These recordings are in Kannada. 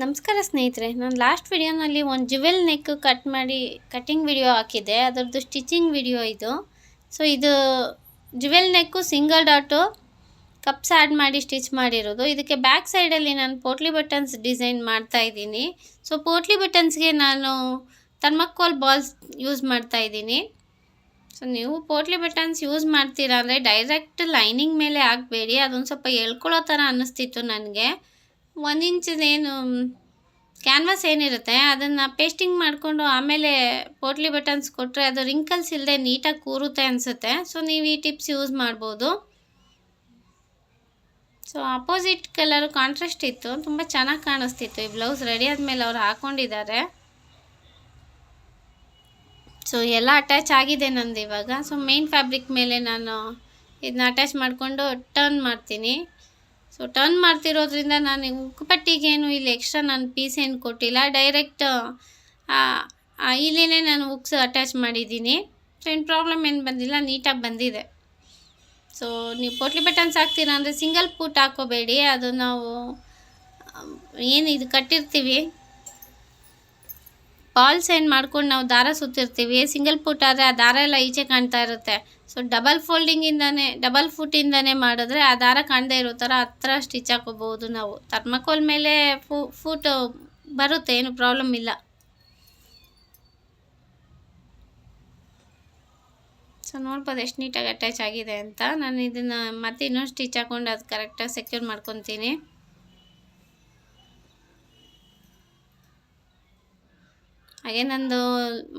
ನಮಸ್ಕಾರ ಸ್ನೇಹಿತರೆ, ನಾನು ಲಾಸ್ಟ್ ವಿಡಿಯೋನಲ್ಲಿ ಒಂದು ಜುವೆಲ್ ನೆಕ್ ಕಟ್ ಮಾಡಿ ಕಟ್ಟಿಂಗ್ ವಿಡಿಯೋ ಹಾಕಿದ್ದೆ. ಅದರದ್ದು ಸ್ಟಿಚಿಂಗ್ ವಿಡಿಯೋ ಇದು. ಸೊ ಇದು jewel neck single dot cups add ಮಾಡಿ ಸ್ಟಿಚ್ ಮಾಡಿರೋದು. ಇದಕ್ಕೆ ಬ್ಯಾಕ್ ಸೈಡಲ್ಲಿ ನಾನು ಪೋಟ್ಲಿ ಬಟನ್ಸ್ ಡಿಸೈನ್ ಮಾಡ್ತಾ ಇದ್ದೀನಿ. ಸೊ ಪೋಟ್ಲಿ ಬಟನ್ಸ್ಗೆ ನಾನು ಥರ್ಮಕೋಲ್ ಬಾಲ್ಸ್ ಯೂಸ್ ಮಾಡ್ತಾ ಇದ್ದೀನಿ. ಸೊ ನೀವು ಪೋಟ್ಲಿ ಬಟನ್ಸ್ ಯೂಸ್ ಮಾಡ್ತೀರಾ ಅಂದರೆ ಡೈರೆಕ್ಟ್ ಲೈನಿಂಗ್ ಮೇಲೆ ಹಾಕಬೇಡಿ ಅದೊಂದು ಸ್ವಲ್ಪ ಎಳ್ಕೊಳ್ಳೋ ಥರ ಅನ್ನಿಸ್ತಿತ್ತು ನನಗೆ. ಒಂದು ಇಂಚಿದೇನು ಕ್ಯಾನ್ವಾಸ್ ಏನಿರುತ್ತೆ, ಅದನ್ನು ಪೇಸ್ಟಿಂಗ್ ಮಾಡಿಕೊಂಡು ಆಮೇಲೆ ಪೋಟ್ಲಿ ಬಟನ್ಸ್ ಕೊಟ್ಟರೆ ಅದು ರಿಂಕಲ್ಸ್ ಇಲ್ಲದೆ ನೀಟಾಗಿ ಕೂರುತ್ತೆ ಅನಿಸುತ್ತೆ. ಸೊ ನೀವು ಈ ಟಿಪ್ಸ್ ಯೂಸ್ ಮಾಡ್ಬೋದು. ಸೊ ಅಪೋಸಿಟ್ ಕಲರ್ ಕಾಂಟ್ರಾಸ್ಟ್ ಇತ್ತು. ತುಂಬ ಚೆನ್ನಾಗಿ ಕಾಣಿಸ್ತಿತ್ತು. ಈ ಬ್ಲೌಸ್ ರೆಡಿ ಆದಮೇಲೆ ಅವ್ರು ಹಾಕ್ಕೊಂಡಿದ್ದಾರೆ ಸೊ ಎಲ್ಲ ಅಟ್ಯಾಚ್ ಆಗಿದೆ ನಂದು ಇವಾಗ. ಸೊ ಮೇನ್ ಫ್ಯಾಬ್ರಿಕ್ ಮೇಲೆ ನಾನು ಇದನ್ನ ಅಟ್ಯಾಚ್ ಮಾಡಿಕೊಂಡು ಟರ್ನ್ ಮಾಡ್ತೀನಿ. ಸೊ ಟರ್ನ್ ಮಾಡ್ತಿರೋದ್ರಿಂದ ನಾನು ಉಕ್ಕುಪಟ್ಟಿಗೇನು ಇಲ್ಲಿ ಎಕ್ಸ್ಟ್ರಾ ನಾನು ಪೀಸ್ ಏನು ಕೊಟ್ಟಿಲ್ಲ. ಡೈರೆಕ್ಟ್ ಇಲ್ಲಿನೇ ನಾನು ಉಕ್ಸ್ ಅಟ್ಯಾಚ್ ಮಾಡಿದ್ದೀನಿ. ಏನು ಪ್ರಾಬ್ಲಮ್ ಏನು ಬಂದಿಲ್ಲ ನೀಟಾಗಿ ಬಂದಿದೆ. ಸೊ ನೀವು ಪೋಟ್ಲಿ ಬಟನ್ಸ್ ಹಾಕ್ತೀರಾ ಅಂದರೆ ಸಿಂಗಲ್ ಪೂಟ್ ಹಾಕೋಬೇಡಿ. ಅದು ನಾವು ಏನು ಇದು ಕಟ್ಟಿರ್ತೀವಿ. ಬಾಲ್ಸ್ ಏನು ಮಾಡ್ಕೊಂಡು ನಾವು ದಾರ ಸುತ್ತಿರ್ತೀವಿ. ಸಿಂಗಲ್ ಫುಟ್ ಆದರೆ ಆ ದಾರ ಎಲ್ಲ ಈಚೆ ಕಾಣ್ತಾ ಇರುತ್ತೆ. ಸೊ ಡಬಲ್ ಫೋಲ್ಡಿಂಗಿಂದನೇ ಡಬಲ್ ಫುಟಿಂದನೇ ಮಾಡಿದ್ರೆ ಆ ದಾರ ಕಾಣದೇ ಇರೋ ಥರ ಹತ್ರ ಸ್ಟಿಚ್ ಹಾಕೋಬಹುದು ನಾವು. ಥರ್ಮಕೋಲ್ ಮೇಲೆ ಫು ಫೂಟ್ ಬರುತ್ತೆ, ಏನು ಪ್ರಾಬ್ಲಮ್ ಇಲ್ಲ. ಸೊ ನೋಡ್ಬೋದು ಎಷ್ಟು ನೀಟಾಗಿ ಅಟ್ಯಾಚ್ ಆಗಿದೆ ಅಂತ. ನಾನು ಇದನ್ನು ಮತ್ತೆ ಇನ್ನೊಂದು ಸ್ಟಿಚ್ ಹಾಕ್ಕೊಂಡು ಅದು ಕರೆಕ್ಟಾಗಿ ಸೆಕ್ಯೂರ್ ಮಾಡ್ಕೊತೀನಿ. ಹಾಗೆ ನಂದು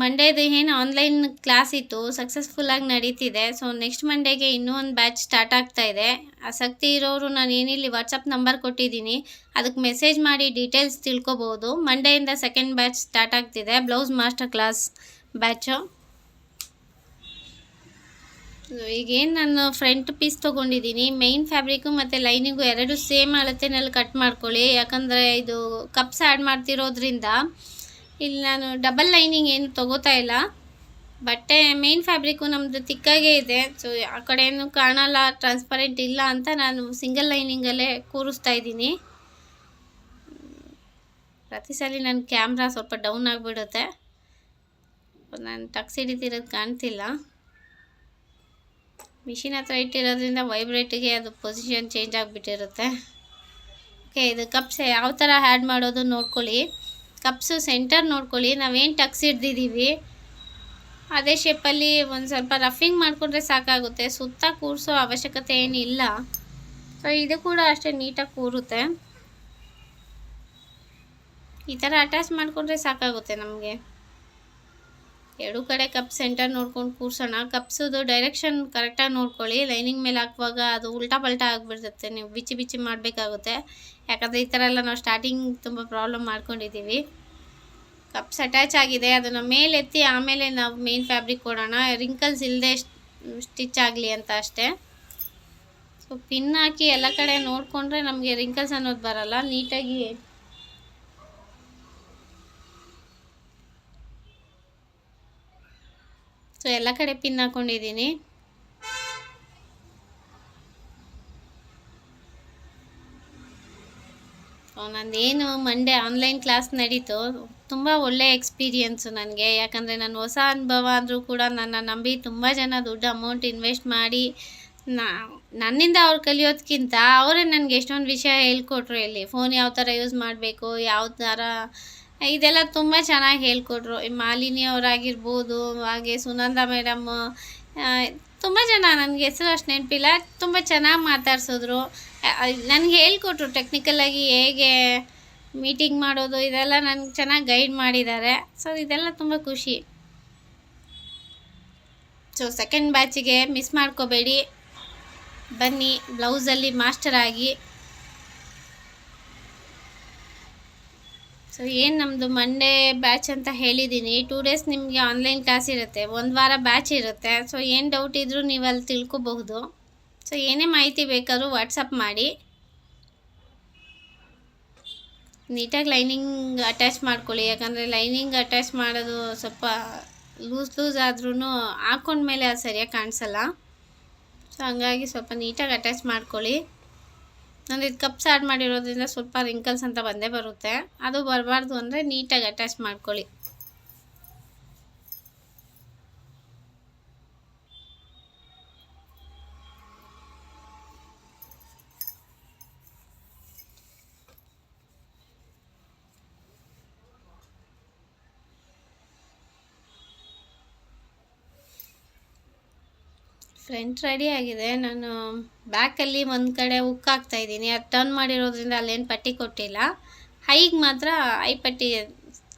ಮಂಡೇದು ಏನು ಆನ್ಲೈನ್ ಕ್ಲಾಸ್ ಇತ್ತು ಸಕ್ಸಸ್ಫುಲ್ಲಾಗಿ ನಡೀತಿದೆ. ಸೊ ನೆಕ್ಸ್ಟ್ ಮಂಡೇಗೆ ಇನ್ನೂ ಒಂದು ಬ್ಯಾಚ್ ಸ್ಟಾರ್ಟ್ ಆಗ್ತಾ ಇದೆ. ಆಸಕ್ತಿ ಇರೋರು ನಾನು ಏನಿಲ್ಲಿ ವಾಟ್ಸಪ್ ನಂಬರ್ ಕೊಟ್ಟಿದ್ದೀನಿ. ಅದಕ್ಕೆ ಮೆಸೇಜ್ ಮಾಡಿ ಡೀಟೇಲ್ಸ್ ತಿಳ್ಕೊಬೋದು. ಮಂಡೇಯಿಂದ ಸೆಕೆಂಡ್ ಬ್ಯಾಚ್ ಸ್ಟಾರ್ಟ್ ಆಗ್ತಿದೆ. ಬ್ಲೌಸ್ ಮಾಸ್ಟರ್ ಕ್ಲಾಸ್ ಬ್ಯಾಚು ಈಗೇನು ನಾನು ಫ್ರಂಟ್ ಪೀಸ್ ತೊಗೊಂಡಿದ್ದೀನಿ. ಮೈನ್ ಫ್ಯಾಬ್ರಿಕ್ಕು ಮತ್ತು ಲೈನಿಂಗು ಎರಡು ಸೇಮ್ ಅಳತೆನಲ್ಲಿ ಕಟ್ ಮಾಡ್ಕೊಳ್ಳಿ. ಯಾಕಂದರೆ ಇದು ಕಪ್ಸ್ ಆ್ಯಡ್ ಮಾಡ್ತಿರೋದ್ರಿಂದ ಇಲ್ಲಿ ನಾನು ಡಬಲ್ ಲೈನಿಂಗ್ ಏನು ತೊಗೋತಾ ಇಲ್ಲ. ಬಟ್ಟೆ ಮೇನ್ ಫ್ಯಾಬ್ರಿಕ್ಕು ನಮ್ಮದು ತಿಕ್ಕಾಗೇ ಇದೆ. ಸೊ ಆ ಕಡೆ ಏನು ಕಾಣಲ್ಲ ಟ್ರಾನ್ಸ್ಪರೆಂಟ್ ಇಲ್ಲ ಅಂತ ನಾನು ಸಿಂಗಲ್ ಲೈನಿಂಗಲ್ಲೇ ಕೂರಿಸ್ತಾ ಇದ್ದೀನಿ. ಪ್ರತಿ ಸಲ ನನ್ನ ಕ್ಯಾಮ್ರಾ ಸ್ವಲ್ಪ ಡೌನ್ ಆಗಿಬಿಡುತ್ತೆ. ನಾನು ಟಕ್ಸ್ ಹಿಡಿತಿರೋದು ಕಾಣ್ತಿಲ್ಲ. ಮಿಷಿನ್ ಹತ್ರ ಇಟ್ಟಿರೋದ್ರಿಂದ ವೈಬ್ರೇಟಿಗೆ ಅದು ಪೊಸಿಷನ್ ಚೇಂಜ್ ಆಗಿಬಿಟ್ಟಿರುತ್ತೆ. ಓಕೆ ಇದು ಕಪ್ಸೆ ಯಾವ ಥರ ಆ್ಯಡ್ ಮಾಡೋದು ನೋಡ್ಕೊಳ್ಳಿ. ಕಪ್ಸು ಸೆಂಟರ್ ನೋಡ್ಕೊಳ್ಳಿ. ನಾವೇನು ಟಕ್ಸ್ ಹಿಡ್ದಿದ್ದೀವಿ ಅದೇ ಶೇಪಲ್ಲಿ ಒಂದು ಸ್ವಲ್ಪ ರಫಿಂಗ್ ಮಾಡಿಕೊಂಡ್ರೆ ಸಾಕಾಗುತ್ತೆ. ಸುತ್ತ ಕೂರಿಸೋ ಅವಶ್ಯಕತೆ ಏನಿಲ್ಲ. ಸೊ ಇದು ಕೂಡ ಅಷ್ಟೇ ನೀಟಾಗಿ ಕೂರುತ್ತೆ. ಈ ಥರ ಅಟ್ಯಾಚ್ ಮಾಡಿಕೊಂಡ್ರೆ ಸಾಕಾಗುತ್ತೆ ನಮಗೆ. ಎರಡು ಕಡೆ ಕಪ್ ಸೆಂಟರ್ ನೋಡ್ಕೊಂಡು ಕೂರ್ಸೋಣ. ಕಪ್ಸದು ಡೈರೆಕ್ಷನ್ ಕರೆಕ್ಟಾಗಿ ನೋಡ್ಕೊಳ್ಳಿ. ಲೈನಿಂಗ್ ಮೇಲೆ ಹಾಕುವಾಗ ಅದು ಉಲ್ಟಾ ಪಲ್ಟಾ ಆಗಿಬಿಡ್ತೈತೆ. ನೀವು ಬಿಚ್ಚಿ ಬಿಚ್ಚಿ ಮಾಡಬೇಕಾಗುತ್ತೆ. ಯಾಕಂದರೆ ಈ ಥರ ಎಲ್ಲ ನಾವು ಸ್ಟಾರ್ಟಿಂಗ್ ತುಂಬ ಪ್ರಾಬ್ಲಮ್ ಮಾಡ್ಕೊಂಡಿದ್ದೀವಿ. ಕಪ್ಸ್ ಅಟ್ಯಾಚ್ ಆಗಿದೆ. ಅದನ್ನು ಮೇಲೆತ್ತಿ ಆಮೇಲೆ ನಾವು ಮೇನ್ ಫ್ಯಾಬ್ರಿಕ್ ಕೊಡೋಣ. ರಿಂಕಲ್ಸ್ ಇಲ್ಲದೆ ಸ್ಟಿಚ್ ಆಗಲಿ ಅಂತ ಅಷ್ಟೇ. ಸೊ ಪಿನ್ ಹಾಕಿ ಎಲ್ಲ ಕಡೆ ನೋಡಿಕೊಂಡ್ರೆ ನಮಗೆ ರಿಂಕಲ್ಸ್ ಅನ್ನೋದು ಬರಲ್ಲ. ನೀಟಾಗಿ ಸೊ ಎಲ್ಲ ಕಡೆ ಪಿನ್ ಹಾಕೊಂಡಿದ್ದೀನಿ. ನಂದೇನು ಮಂಡೇ ಆನ್ಲೈನ್ ಕ್ಲಾಸ್ ನಡೀತು. ತುಂಬ ಒಳ್ಳೆಯ ಎಕ್ಸ್ಪೀರಿಯನ್ಸು ನನಗೆ. ಯಾಕಂದರೆ ನಾನು ಹೊಸ ಅನುಭವ ಅಂದರೂ ಕೂಡ ನನ್ನ ನಂಬಿ ತುಂಬ ಜನ ದೊಡ್ಡ ಅಮೌಂಟ್ ಇನ್ವೆಸ್ಟ್ ಮಾಡಿ ನನ್ನಿಂದ ಅವ್ರು ಕಲಿಯೋದಕ್ಕಿಂತ ಅವರೇ ನನಗೆ ಎಷ್ಟೊಂದು ವಿಷಯ ಹೇಳ್ಕೊಟ್ರು ಇಲ್ಲಿ. ಫೋನ್ ಯಾವ ಥರ ಯೂಸ್ ಮಾಡಬೇಕು, ಯಾವ ಥರ ಇದೆಲ್ಲ ತುಂಬ ಚೆನ್ನಾಗಿ ಹೇಳ್ಕೊಟ್ರು. ಈ ಮಾಲಿನಿ ಅವರಾಗಿರ್ಬೋದು, ಹಾಗೆ ಸುನಂದ ಮೇಡಮ್ ತುಂಬ ಜನ ನನಗೆ ಹೆಸರು ಅಷ್ಟು ನೆನಪಿಲ್ಲ. ತುಂಬ ಚೆನ್ನಾಗಿ ಮಾತಾಡ್ಸಿದ್ರು. ನನಗೆ ಹೇಳ್ಕೊಟ್ರು ಟೆಕ್ನಿಕಲಾಗಿ ಹೇಗೆ ಮೀಟಿಂಗ್ ಮಾಡೋದು, ಇದೆಲ್ಲ ನನಗೆ ಚೆನ್ನಾಗಿ ಗೈಡ್ ಮಾಡಿದ್ದಾರೆ. ಸೊ ಇದೆಲ್ಲ ತುಂಬ ಖುಷಿ. ಸೊ ಸೆಕೆಂಡ್ ಬ್ಯಾಚಿಗೆ ಮಿಸ್ ಮಾಡ್ಕೋಬೇಡಿ. ಬನ್ನಿ ಬ್ಲೌಸಲ್ಲಿ ಮಾಸ್ಟರ್ ಆಗಿ. ಸೊ ಏನು ನಮ್ಮದು ಮಂಡೇ ಬ್ಯಾಚ್ ಅಂತ ಹೇಳಿದ್ದೀನಿ ಟೂ ಡೇಸ್ ನಿಮಗೆ ಆನ್ಲೈನ್ ಕ್ಲಾಸ್ ಇರುತ್ತೆ. ಒಂದು ವಾರ ಬ್ಯಾಚ್ ಇರುತ್ತೆ. ಸೊ ಏನು ಡೌಟ್ ಇದ್ದರೂ ನೀವು ಅಲ್ಲಿ ತಿಳ್ಕೊಬಹುದು. ಸೊ ಏನೇ ಮಾಹಿತಿ ಬೇಕಾದರೂ ವಾಟ್ಸಪ್ ಮಾಡಿ. ನೀಟಾಗಿ ಲೈನಿಂಗ್ ಅಟ್ಯಾಚ್ ಮಾಡ್ಕೊಳ್ಳಿ. ಯಾಕಂದರೆ ಲೈನಿಂಗ್ ಅಟ್ಯಾಚ್ ಮಾಡೋದು ಸ್ವಲ್ಪ ಲೂಸ್ ಲೂಸ್ ಆದ್ರೂ ಹಾಕೊಂಡ್ಮೇಲೆ ಅದು ಸರಿಯಾಗಿ ಕಾಣಿಸಲ್ಲ. ಸೊ ಹಂಗಾಗಿ ಸ್ವಲ್ಪ ನೀಟಾಗಿ ಅಟ್ಯಾಚ್ ಮಾಡ್ಕೊಳ್ಳಿ. ನಾನು ಇದು ಕಪ್ಸ್ ಆ್ಯಡ್ ಮಾಡಿರೋದ್ರಿಂದ ಸ್ವಲ್ಪ ರಿಂಕಲ್ಸ್ ಅಂತ ಬಂದೇ ಬರುತ್ತೆ. ಅದು ಬರಬಾರ್ದು ಅಂದರೆ ನೀಟಾಗಿ ಅಟ್ಯಾಚ್ ಮಾಡ್ಕೊಳ್ಳಿ. ಫ್ರಂಟ್ ರೆಡಿ ಆಗಿದೆ. ನಾನು ಬ್ಯಾಕಲ್ಲಿ ಒಂದು ಕಡೆ ಹುಕ್ ಇದ್ದೀನಿ. ಅದು ಟರ್ನ್ ಮಾಡಿರೋದ್ರಿಂದ ಅಲ್ಲೇನು ಪಟ್ಟಿ ಕೊಟ್ಟಿಲ್ಲ. ಹೈಗೆ ಮಾತ್ರ ಐ ಪಟ್ಟಿ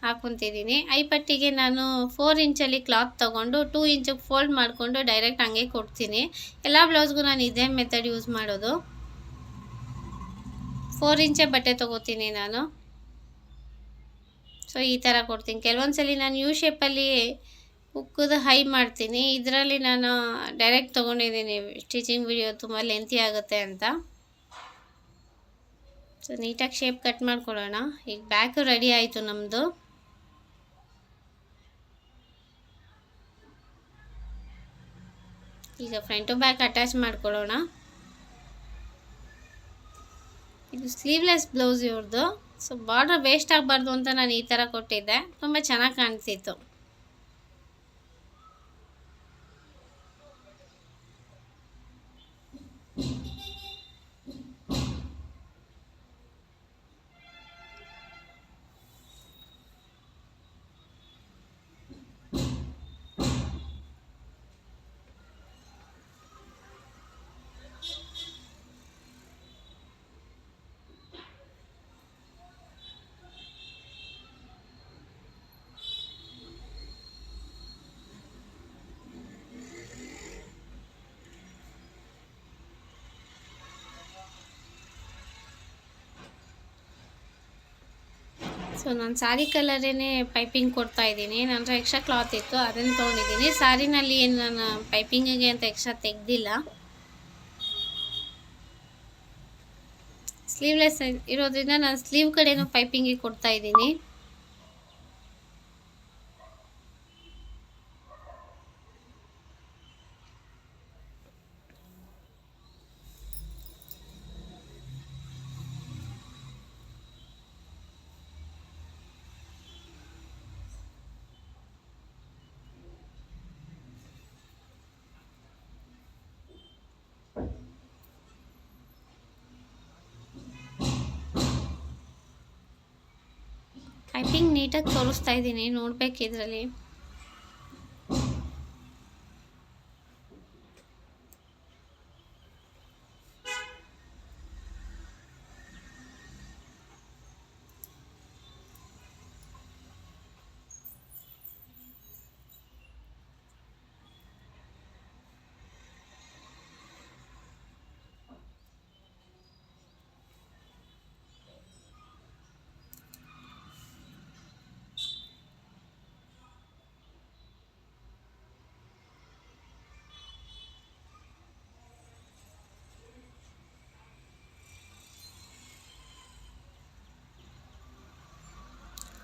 ಹಾಕೊತಿದ್ದೀನಿ. ಐ ಪಟ್ಟಿಗೆ ನಾನು ಫೋರ್ ಇಂಚಲ್ಲಿ ಕ್ಲಾತ್ ತೊಗೊಂಡು ಟೂ ಇಂಚಿಗೆ ಫೋಲ್ಡ್ ಮಾಡಿಕೊಂಡು ಡೈರೆಕ್ಟ್ ಹಂಗೆ ಕೊಡ್ತೀನಿ. ಎಲ್ಲ ಬ್ಲೌಸ್ಗೂ ನಾನು ಇದೇ ಮೆಥಡ್ ಯೂಸ್ ಮಾಡೋದು. ಫೋರ್ ಇಂಚೆ ಬಟ್ಟೆ ತೊಗೋತೀನಿ ನಾನು. ಸೊ ಈ ಥರ ಕೊಡ್ತೀನಿ. ಕೆಲವೊಂದು ಸಲ ನಾನು ಯು ಶೇಪಲ್ಲಿ ಉಕ್ಕದ ಹೈ ಮಾಡ್ತೀನಿ. ಇದರಲ್ಲಿ ನಾನು ಡೈರೆಕ್ಟ್ ತೊಗೊಂಡಿದ್ದೀನಿ. ಸ್ಟಿಚಿಂಗ್ ವಿಡಿಯೋ ತುಂಬ ಲೆಂತಿ ಆಗುತ್ತೆ ಅಂತ. ಸೊ ನೀಟಾಗಿ ಶೇಪ್ ಕಟ್ ಮಾಡ್ಕೊಳ್ಳೋಣ. ಈಗ ಬ್ಯಾಕು ರೆಡಿ ಆಯಿತು ನಮ್ಮದು ಈಗ ಫ್ರಂಟು ಬ್ಯಾಕ್ ಅಟ್ಯಾಚ್ ಮಾಡ್ಕೊಳ್ಳೋಣ. ಇದು ಸ್ಲೀವ್ಲೆಸ್ ಬ್ಲೌಸ್ ಇವ್ರದ್ದು ಸೊ ಬಾರ್ಡ್ರ್ ವೇಸ್ಟ್ ಆಗಬಾರ್ದು ಅಂತ ನಾನು ಈ ಥರ ಕೊಟ್ಟಿದ್ದೆ. ತುಂಬ ಚೆನ್ನಾಗಿ ಕಾಣಿಸ್ತಿತ್ತು ಸೊ ನಾನು ಸಾರಿ ಕಲರೇ ಪೈಪಿಂಗ್ ಕೊಡ್ತಾ ಇದ್ದೀನಿ. ನನ್ನ ಎಕ್ಸ್ಟ್ರಾ ಕ್ಲಾತ್ ಇತ್ತು, ಅದನ್ನು ತೊಗೊಂಡಿದ್ದೀನಿ. ಸಾರಿನಲ್ಲಿ ಏನು ನಾನು ಪೈಪಿಂಗಿಗೆ ಅಂತ ಎಕ್ಸ್ಟ್ರಾ ತೆಗೆದಿಲ್ಲ. ಸ್ಲೀವ್ಲೆಸ್ ಇರೋದ್ರಿಂದ ನಾನು ಸ್ಲೀವ್ ಕಡೆನೂ ಪೈಪಿಂಗಿಗೆ ಕೊಡ್ತಾ ಇದ್ದೀನಿ. ಪೈಪಿಂಗ್ ನೀಟಾಗಿ ತೋರಿಸ್ತಾ ಇದ್ದೀನಿ ನೋಡ್ಬೇಕು ಇದರಲ್ಲಿ.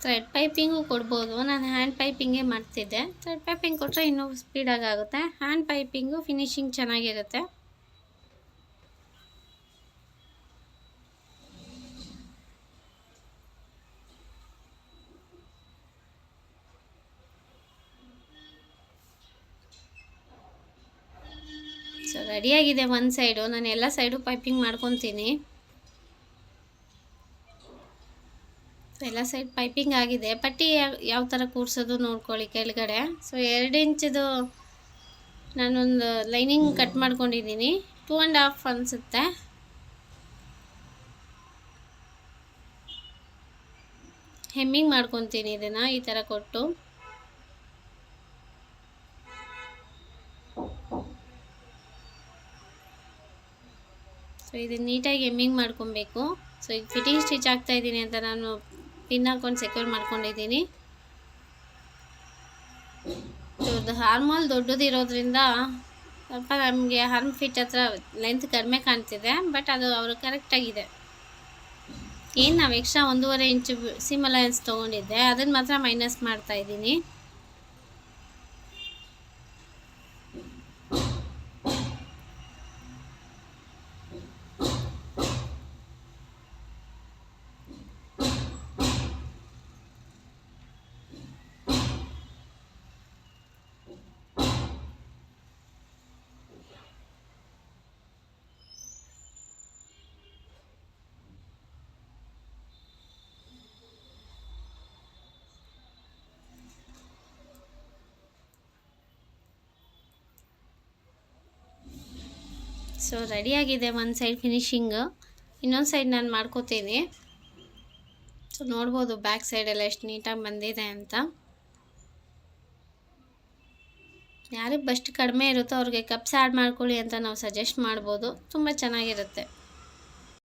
ಥ್ರೆಡ್ ಪೈಪಿಂಗು ಕೊಡ್ಬೋದು. ನಾನು ಹ್ಯಾಂಡ್ ಪೈಪಿಂಗೇ ಮಾಡ್ತಿದ್ದೆ. ಥ್ರೆಡ್ ಪೈಪಿಂಗ್ ಕೊಟ್ಟರೆ ಇನ್ನೂ ಸ್ಪೀಡಾಗಿ ಆಗುತ್ತೆ. ಹ್ಯಾಂಡ್ ಪೈಪಿಂಗು ಫಿನಿಶಿಂಗ್ ಚೆನ್ನಾಗಿರುತ್ತೆ. ಸೊ ರೆಡಿಯಾಗಿದೆ ಒಂದು ಸೈಡು ನಾನು ಎಲ್ಲ ಸೈಡು ಪೈಪಿಂಗ್ ಮಾಡ್ಕೊತೀನಿ. ಎಲ್ಲ ಸೈಡ್ ಪೈಪಿಂಗ್ ಆಗಿದೆ. ಪಟ್ಟಿ ಯಾವ ಥರ ಕೂರಿಸೋದು ನೋಡ್ಕೊಳ್ಳಿ ಕೆಳಗಡೆ. ಸೊ ಎರಡು ಇಂಚದು ನಾನೊಂದು ಲೈನಿಂಗ್ ಕಟ್ ಮಾಡ್ಕೊಂಡಿದ್ದೀನಿ. ಟೂ ಆ್ಯಂಡ್ ಹಾಫ್ ಅನಿಸುತ್ತೆ. ಹೆಮ್ಮಿಂಗ್ ಮಾಡ್ಕೊತೀನಿ ಇದನ್ನು, ಈ ಥರ ಕೊಟ್ಟು. ಸೊ ಇದನ್ನು ನೀಟಾಗಿ ಹೆಮ್ಮಿಂಗ್ ಮಾಡ್ಕೊಬೇಕು. ಸೊ ಈಗ ಫಿಟ್ಟಿಂಗ್ ಸ್ಟಿಚ್ ಆಗ್ತಾ ಇದ್ದೀನಿ ಅಂತ ನಾನು ಪಿನ್ ಹಾಕೊಂಡು ಸೆಕ್ಯೂರ್ ಮಾಡ್ಕೊಂಡಿದ್ದೀನಿ ಹಾರ್ಮಲ್ ದೊಡ್ಡದಿರೋದ್ರಿಂದ ಸ್ವಲ್ಪ ನಮಗೆ ಹಾರ್ಮ್ ಫಿಟ್ ಹತ್ರ ಲೆಂತ್ ಕಡಿಮೆ ಕಾಣ್ತಿದೆ ಬಟ್ ಅದು ಅವರು ಕರೆಕ್ಟಾಗಿದೆ ಏನು ನಾವು ಎಕ್ಸ್ಟ್ರಾ ಒಂದೂವರೆ ಇಂಚು ಸಿಮ್ ಅಲಯನ್ಸ್ ತೊಗೊಂಡಿದ್ದೆ ಅದನ್ನು ಮಾತ್ರ ಮೈನಸ್ ಮಾಡ್ತಾ ಇದ್ದೀನಿ ಸೊ ರೆಡಿಯಾಗಿದೆ ಒಂದು ಸೈಡ್ ಫಿನಿಶಿಂಗು ಇನ್ನೊಂದು ಸೈಡ್ ನಾನು ಮಾಡ್ಕೋತೀನಿ. ಸೊ ನೋಡ್ಬೋದು ಬ್ಯಾಕ್ ಸೈಡೆಲ್ಲ ಎಷ್ಟು ನೀಟಾಗಿ ಬಂದಿದೆ ಅಂತ. ಯಾರಿಗೆ ಬಸ್ಟ್ ಕಡಿಮೆ ಇರುತ್ತೋ ಅವ್ರಿಗೆ ಕಪ್ಸ್ ಆ್ಯಡ್ ಮಾಡ್ಕೊಳ್ಳಿ ಅಂತ ನಾವು ಸಜೆಸ್ಟ್ ಮಾಡ್ಬೋದು. ತುಂಬ ಚೆನ್ನಾಗಿರುತ್ತೆ.